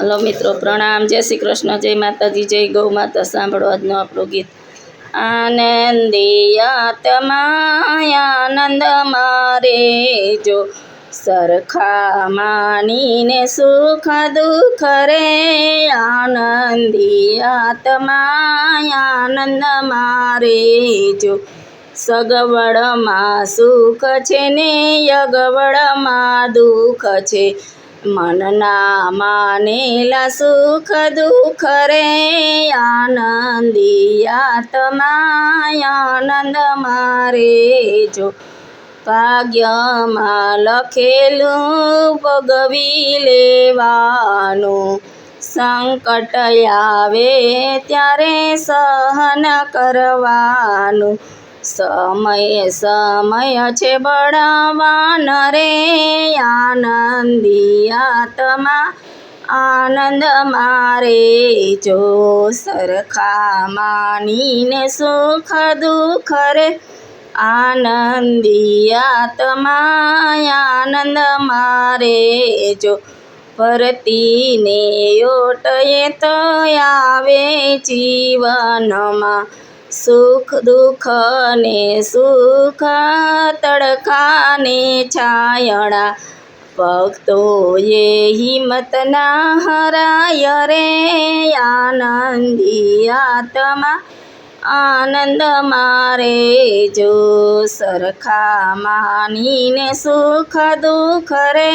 Hello મિત્રો, પ્રણામ. જય શ્રી કૃષ્ણ. જય માતાજી, જય ગૌ માતા. સાંભળો આજનું આપણું ગીત. આનંદિયાતમાં આનંદ મારે જો, સરખા માનીને સુખ દુઃખ રે. આનંદિયાતમાં આનંદ મારે જો, સગવડમાં સુખ છે ને, યગવડમાં દુઃખ છે. મનના માનેલા સુખ દુઃખ રે આનંદિયાતમાં આનંદ મારે જો. ભાગ્યમાં લખેલું ભોગવી લેવાનું સંકટ આવે ત્યારે સહન કરવાનું. સમય સમય છે બળવાન રે આનંદિયાતમાં આનંદ મારે. જો સરખા માનીને સુખ દુઃખ રે આનંદિયાતમાં આનંદ મારે. જો ભરતીને ઓટયે તો આવે જીવનમાં સુખ દુઃખ ને સુખ તડકાને છાયડા ભક્તોએ હિંમત ના હરાય રે આનંદિયાતમાં આનંદ મારે જો સરખા માનીને સુખ દુઃખ રે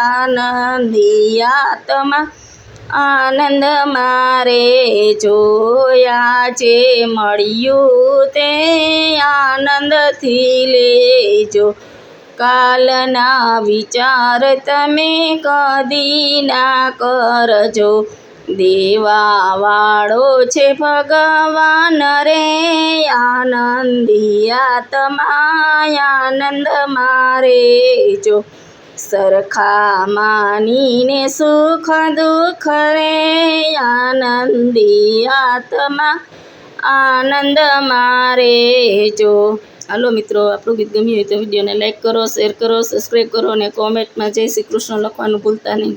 આનંદિયાતમાં આનંદ મારે જોયા જે મળ્યું તે આનંદથી લેજો. કાલના વિચાર તમે કદી ના કરજો. દેવાવાળો છે ભગવાન રે આનંદિયાતમાં આનંદ મારે જો સરખા માનીને સુખ દુઃખ રે આત્મા, આનંદ મારે જો. હાલો મિત્રો, આપણું ગીત ગમ્યું હોય તો વિડીયોને લાઈક કરો શેર કરો સબસ્ક્રાઈબ કરો અને કોમેન્ટમાં જય શ્રી કૃષ્ણ લખવાનું ભૂલતા નહીં.